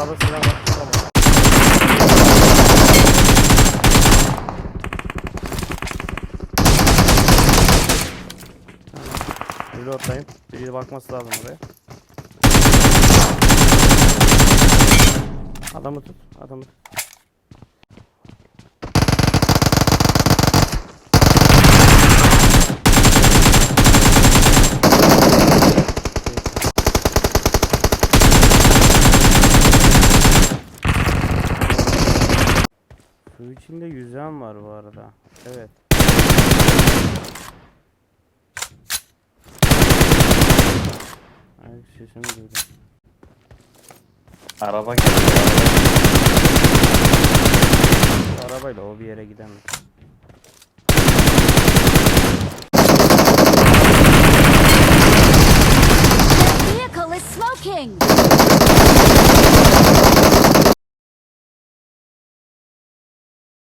sağda silah var. Tamam. Reloadlayın. Biri bakması lazım buraya. Adamı tut. Adamı tut. Su içinde yüzen var bu arada. Evet. Ayak sesini duydum. Araba geldi. Arabayla o bir yere gidemez. Vehicle is smoking!